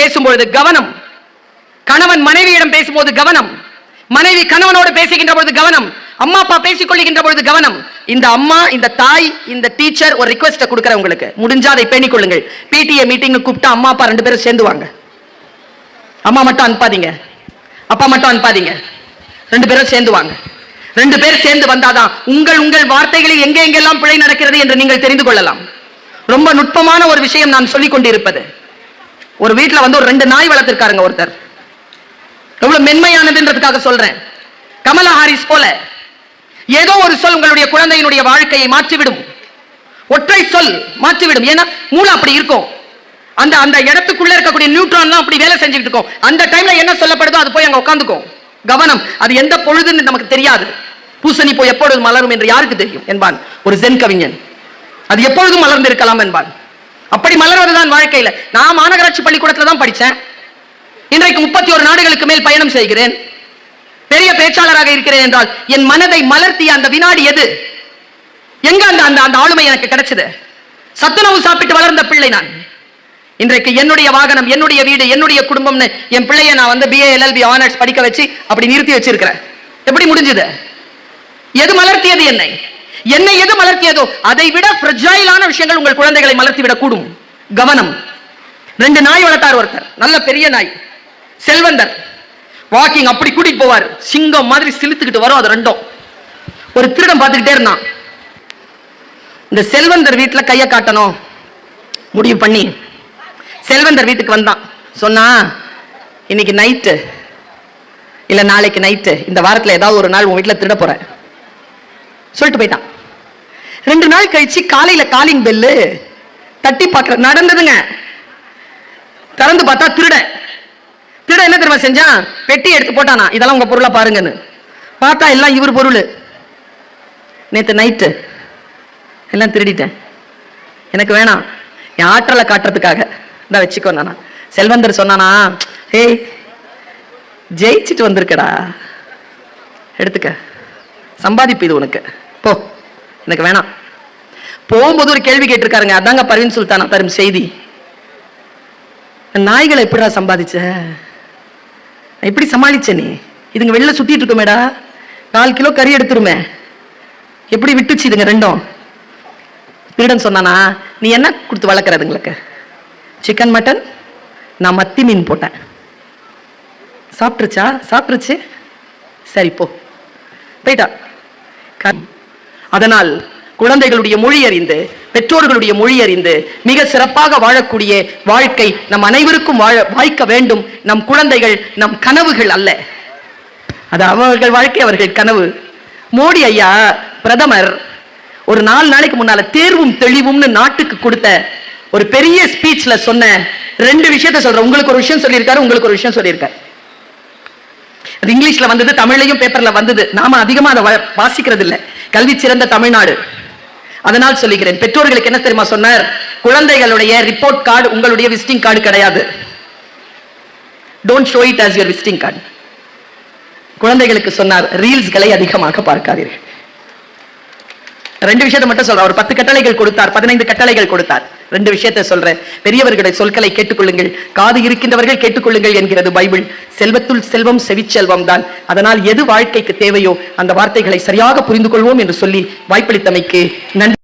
பேசும்பொழுது கவனம். கணவன் மனைவியிடம் பேசும்போது கவனம். மனைவி கணவனோடு பேசுகின்ற பொழுது கவனம். அம்மா அப்பா பேசிக் கொள்ளுகின்ற பொழுது கவனம். இந்த அம்மா இந்த தாய் இந்த டீச்சர் ஒரு ரிக்வெஸ்ட் கொடுக்குறேன் உங்களுக்கு. முடிஞ்சா அதை பேணிக் கொள்ளுங்கள். பிடிஏ மீட்டிங் கூப்பிட்டா அம்மா அப்பா ரெண்டு பேரும் சேர்ந்து வாங்க அம்மா மட்டும் அனுப்பாதீங்க. அப்பா மட்டும் அனுப்பாதீங்க. ரெண்டு பேரும் சேர்ந்து வாங்க ரெண்டு பேர் சேர்ந்து வந்தாதான் உங்கள் உங்கள் வார்த்தைகளில் எங்கே எங்கெல்லாம் பிழை நடக்கிறது என்று நீங்கள் தெரிந்து கொள்ளலாம். ரொம்ப நுட்பமான ஒரு விஷயம் நான் சொல்லிக் கொண்டிருப்பது. ஒரு வீட்டில் வந்து ஒரு ரெண்டு நாய் வளர்த்திருக்காருங்க ஒருத்தர். எவ்வளவு மென்மையானதுன்றதுக்காக சொல்றேன். கமலா ஹாரிஸ் போல ஏதோ ஒரு சொல் உங்களுடைய குழந்தையினுடைய வாழ்க்கையை மாற்றிவிடும். ஒற்றை சொல் மாற்றிவிடும். ஏன்னா மூளை அப்படி இருக்கும். அந்த அந்த இடத்துக்குள்ள இருக்கக்கூடிய நியூட்ரான்லாம் அப்படி வேலை செஞ்சுக்கிட்டு இருக்கும். அந்த டைம்ல என்ன சொல்லப்படுதோ அது போய் அங்க உட்காந்துக்கும் கவனம். அது எந்த பொழுதுன்னு நமக்கு தெரியாது. பூசணி போய் எப்பொழுது மலரும் என்று யாருக்கு தெரியும் என்பான். ஒரு ஜென் கவிஞன். அது எப்பொழுதும் மலர்ந்து இருக்கலாம் என்பான். அப்படி மலர்வதுதான் வாழ்க்கையில. நான் மாநகராட்சி பள்ளிக்கூடத்துல தான் படிச்சேன். இன்றைக்கு முப்பத்தி ஒரு நாடுகளுக்கு மேல் பயணம் செய்கிறேன். பெரிய பேச்சாளராக இருக்கிறேன் என்றால் என் மனதை மலர்த்திய அந்த வினாடி எது? எங்க அந்த அந்த அந்த ஆளுமை எனக்கு கிடைச்சது? சத்துணவு சாப்பிட்டு வளர்ந்த பிள்ளை நான். இன்றைக்கு என்னுடைய வாகனம் என்னுடைய வீடு என்னுடைய குடும்பம்னு என் பிள்ளைய நான் வந்து பிஏ எல்எல்பி ஆனர்ஸ் படிக்க வச்சு அப்படி நிறுத்தி வச்சிருக்கிறேன். எப்படி முடிஞ்சது? எது மலர்த்தியது என்னை? என்னை எது மலர்த்தியதோ அதை விட பிரஜாயிலான விஷயங்கள் உங்கள் குழந்தைகளை மலர்த்தி விடக்கூடும் கவனம். ரெண்டு நாய் வளர்த்தார் ஒருத்தர். நல்ல பெரிய நாய். செல்வந்தர். வாக்கிங் அப்படி கூட்டிட்டு போவார். சிங்கம் மாதிரி சிலுத்துக்கிட்டு வரும் அது ரெண்டும். ஒரு திருடன் பார்த்துக்கிட்டே இருந்தான். இந்த செல்வந்தர் வீட்டுல கையை காட்டணும். முடிவு பண்ணி. செல்வந்தர் வீட்டுக்கு வந்தான். சொன்னா இன்னைக்கு நைட்டு இல்ல நாளைக்கு நைட்டு இந்த வாரத்துல ஏதாவது ஒரு நாள் உன் வீட்டுல திருட போறேன். சொல்லிட்டு போயிட்டான். ரெண்டு நாள் கழிச்சு காலையில காலிங் பெல்லு தட்டி பார்க்கற நடந்ததுங்க. திறந்து பார்த்தா திருட. திருட என்ன தெரியுமா செஞ்சான்? பெட்டி எடுத்து போட்டானா. இதெல்லாம் உங்க பொருளை பாருங்கன்னு. பார்த்தா எல்லாம் இவர் பொருள். நேற்று நைட்டு எல்லாம் திருடிட்டேன். எனக்கு வேணாம். என் ஆற்றலை காட்டுறதுக்காக. இந்த வச்சுக்கோ நானா. செல்வந்தர் சொன்னானா ஏய் ஜெயிச்சுட்டு வந்திருக்கடா. எடுத்துக்க. சம்பாதிப்பு இது உனக்கு. போ. எனக்கு வேணாம். போகும்போது ஒரு கேள்வி கேட்டிருக்காருங்க. அதாங்க பர்வீன் சுல்தானா தரும் செய்தி. நாய்களை எப்படிடா சம்பாதிச்ச? எப்படி சமாளிச்ச நீ? இதுங்க வெளில சுத்திட்டு இருக்குமேடா. நாலு கிலோ கறி எடுத்துருமே. எப்படி விட்டுச்சு இதுங்க ரெண்டும்? திருடன் சொன்னானா நீ என்ன கொடுத்து வளர்க்குறதுங்களுக்கு சிக்கன் மட்டன் நான் மத்தி மீன் போட்டேன். சாப்பிட்ருச்சா சாப்பிட்ருச்சு சரி போ. போயிட்டா. அதனால் குழந்தைகளுடைய மொழி அறிந்து பெற்றோர்களுடைய மொழி அறிந்து மிக சிறப்பாக வாழக்கூடிய வாழ்க்கை நம் அனைவருக்கும் வாழ வாய்க்க வேண்டும். நம் குழந்தைகள் நம் கனவுகள் அல்ல. அது அவர்கள் வாழ்க்கை அவர்கள் கனவு. மோடி ஐயா பிரதமர் ஒரு நாலு நாளைக்கு முன்னால தேர்வும் தெளிவும்னு நாட்டுக்கு கொடுத்த ஒரு பெரிய ஸ்பீச்ல சொன்ன ரெண்டு விஷயத்த சொல்றேன். உங்களுக்கு ஒரு விஷயம் சொல்லியிருக்காரு உங்களுக்கு ஒரு விஷயம் சொல்லியிருக்காரு. அது இங்கிலீஷ்ல வந்தது தமிழ்லையும் பேப்பர்ல வந்தது. நாம அதிகமா அதை வாசிக்கிறது இல்லை கல்வி சிறந்த தமிழ்நாடு. அதனால் சொல்லுகிறேன் பெற்றோர்களுக்கு என்ன தெரியுமா சொன்னார்? குழந்தைகளுடைய ரிப்போர்ட் கார்டு உங்களுடைய விசிட்டிங் கார்டு கிடையாது. Don't show it as your visiting card குழந்தைகளுக்கு சொன்னார் ரீல்ஸ்களை அதிகமாக பார்க்காதீர்கள். ரெண்டு விஷயத்தை மட்டும் சொல்றேன். ஒரு பத்து கட்டளைகள் கொடுத்தார் பதினைந்து கட்டளைகள் கொடுத்தார். ரெண்டு விஷயத்தை சொல்றேன். பெரியவர்களை சொற்களை கேட்டுக்கொள்ளுங்கள். காது இருக்கின்றவர்கள் கேட்டுக்கொள்ளுங்கள் என்கிறது பைபிள். செல்வத்துள் செல்வம் செவிச்செல்வம் தான் அதனால் எது வாழ்க்கைக்கு தேவையோ அந்த வார்த்தைகளை சரியாக புரிந்து கொள்வோம் என்று சொல்லி வாய்ப்பளித்தமைக்கு நன்றி.